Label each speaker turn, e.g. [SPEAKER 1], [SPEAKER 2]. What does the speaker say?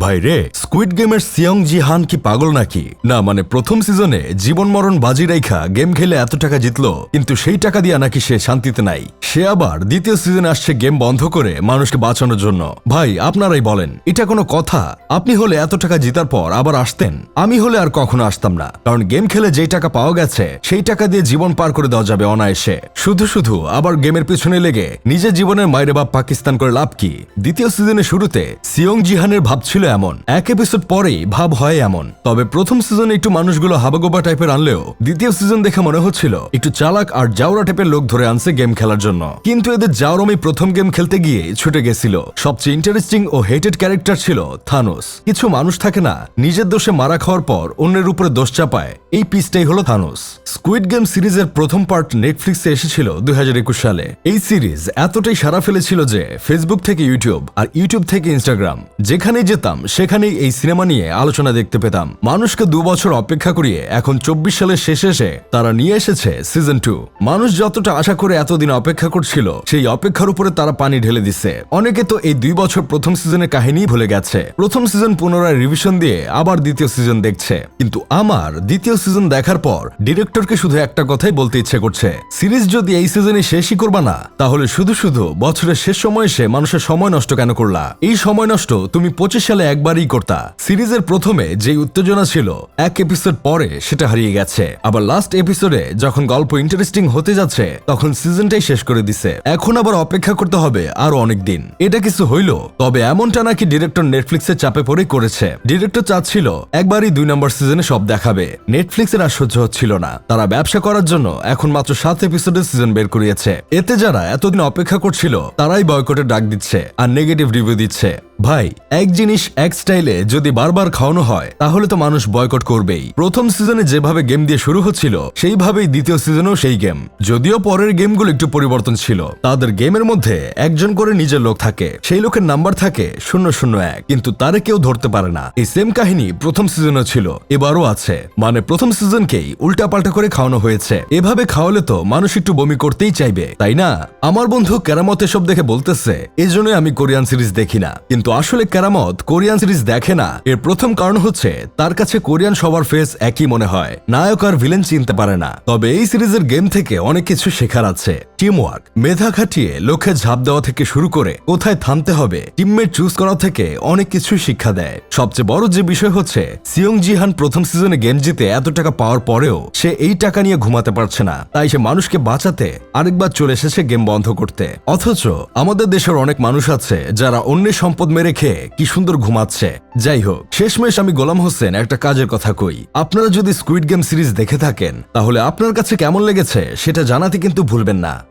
[SPEAKER 1] ভাই রে স্কুইড গেমের সিয়ং জিহান কি পাগল নাকি? না মানে প্রথম সিজনে জীবন মরণ বাজি রাইখা গেম খেলে এত টাকা জিতলো, কিন্তু সেই টাকা দিয়া নাকি সে শান্তিতে নাই। সে আবার দ্বিতীয় সিজনে আসছে গেম বন্ধ করে মানুষকে বাঁচানোর জন্য। ভাই, আপনারাই বলেন, এটা কোনো কথা? আপনি হলে এত টাকা জিতার পর আবার আসতেন? আমি হলে আর কখনো আসতাম না। কারণ গেম খেলে যেই টাকা পাওয়া গেছে, সেই টাকা দিয়ে জীবন পার করে দেওয়া যাবে অনায়াসে। শুধু শুধু আবার গেমের পিছনে লেগে নিজের জীবনের মায়ের বাপ পাকিস্তান করে লাভ কি? দ্বিতীয় সিজনের শুরুতে সিয়ং জিহানের ভাব ছিল এমন। এক এপিসোড পরেই ভাব হয় এমন। তবে প্রথম সিজনে একটু মানুষগুলো হাবাগোবা টাইপের আনলেও দ্বিতীয় সিজন দেখে মনে হচ্ছিল, একটু চালাক আর জাউরা টাইপের লোক ধরে আনছে গেম খেলার জন্য। কিন্তু এদের জাউরমি প্রথম গেম খেলতে গিয়ে ছুটে গেছিল। সবচেয়ে ইন্টারেস্টিং ও হেটেড ক্যারেক্টার ছিল থানোস। কিছু মানুষ থাকে না, নিজের দোষে মারা খাওয়ার পর অন্যের উপরে দোষ চাপায়। এই পিসটাই হলো থানোস। স্কুইড গেম সিরিজের প্রথম পার্ট নেটফ্লিক্সে এসেছিল দুই হাজার একুশ সালে। এই সিরিজ এতটাই সারা ফেলেছিল যে ফেসবুক থেকে ইউটিউব আর ইউটিউব থেকে ইনস্টাগ্রাম যেখানেই যেতাম, সেখানেই এই সিনেমা নিয়ে আলোচনা দেখতে পেতাম। মানুষকে দু বছর অপেক্ষা করিয়ে এখন চব্বিশ সালের শেষে এসে তারা নিয়ে এসেছে সিজন টু। মানুষ যতটা আশা করে এতদিন অপেক্ষা করছিল, সেই অপেক্ষার উপরে তারা পানি ঢেলে দিচ্ছে। অনেকে তো এই দুই বছর প্রথম সিজনের কাহিনী ভুলে গেছে। প্রথম সিজন পুনরায় রিভিশন দিয়ে আবার দ্বিতীয় সিজন দেখছে। কিন্তু আমার দ্বিতীয় সিজন দেখার পর ডিরেক্টরকে শুধু একটা কথাই বলতে ইচ্ছে করছে, সিরিজ যদি এই সিজনে শেষই করবা না, তাহলে শুধু শুধু বছরের শেষ সময় এসে মানুষের সময় নষ্ট কেন করলা? এই সময় নষ্ট তুমি পঁচিশ সালে একবারই করতা। সিরিজের প্রথমে যেই উত্তেজনা ছিল, এক এপিসোড পরে সেটা হারিয়ে গেছে। আবার লাস্ট এপিসোডে যখন গল্প ইন্টারেস্টিং হতে যাচ্ছে, তখন সিজনটাই শেষ করে দিছে। এখন আবার অপেক্ষা করতে হবে আরও অনেক দিন। এটা কিছু হইল, তবে এমনটা নাকি ডিরেক্টর নেটফ্লিক্সের চাপে পড়ে করেছে। ডিরেক্টর চাচ্ছিল, একবারই দুই নম্বর সিজনে সব দেখাবে। নেটফ্লিক্সের আর সহ্য হচ্ছিল না। তারা ব্যবসা করার জন্য এখন মাত্র সাত এপিসোডের সিজন বের করিয়েছে। এতে যারা এতদিন অপেক্ষা করছিল, তারাই বয়কটের ডাক দিচ্ছে আর নেগেটিভ রিভিউ দিচ্ছে। ভাই, এক জিনিস, এক স্টাইলে যদি বারবার খাওয়ানো হয়, তাহলে তো মানুষ বয়কট করবেই। প্রথম সিজনে যেভাবে গেম দিয়ে শুরু হচ্ছিল, সেইভাবেই দ্বিতীয় সিজনেও সেই গেম। যদিও পরের গেমগুলো একটু পরিবর্তন ছিল, তাদের গেমের মধ্যে একজন করে নিজের লোক থাকে, সেই লোকের নাম্বার থাকে শূন্য শূন্য এক। কিন্তু তারে কেউ ধরতে পারে না। এই সেম কাহিনী প্রথম সিজনে ছিল, এবারও আছে। মানে প্রথম সিজনকেই উল্টাপাল্টা করে খাওয়ানো হয়েছে। এভাবে খাওয়ালে তো মানুষ একটু বমি করতেই চাইবে, তাই না? আমার বন্ধু কেরামত এসব দেখে বলতেছে এই জন্যই আমি কোরিয়ান সিরিজ দেখি না। কিন্তু আসলে কেরামত কোরিয়ান সিরিজ দেখে না। এর প্রথম কারণ হচ্ছে, তার কাছে কোরিয়ান সবার ফেস একই মনে হয়। নায়ক আর ভিলেন চিনতে পারে না। তবে এই সিরিজের গেম থেকে অনেক কিছু শেখার আছে। টিমওয়ার্ক মেধা খাটিয়ে লক্ষ্যে ঝাঁপ দেওয়া থেকে শুরু করে কোথায় থামতে হবে টিমমেট চুজ করা থেকে অনেক কিছু শিক্ষা দেয়। সবচেয়ে বড় যে বিষয় হচ্ছে সিয়ং জিহান প্রথম সিজনে গেম জিতে এত টাকা পাওয়ার পরেও সে এই টাকা নিয়ে ঘুমাতে পারছে না। তাই সে মানুষকে বাঁচাতে আরেকবার চলে এসেছে গেম বন্ধ করতে। অথচ আমাদের দেশের অনেক মানুষ আছে যারা অন্যের সম্পদ মেরে খেয়ে কি সুন্দর ঘুমাচ্ছে। যাই হোক, শেষমেশ আমি গোলাম হোসেন একটা কাজের কথা কই। আপনারা যদি স্কুইড গেম সিরিজ দেখে থাকেন, তাহলে আপনার কাছে কেমন লেগেছে সেটা জানাতে কিন্তু ভুলবেন না।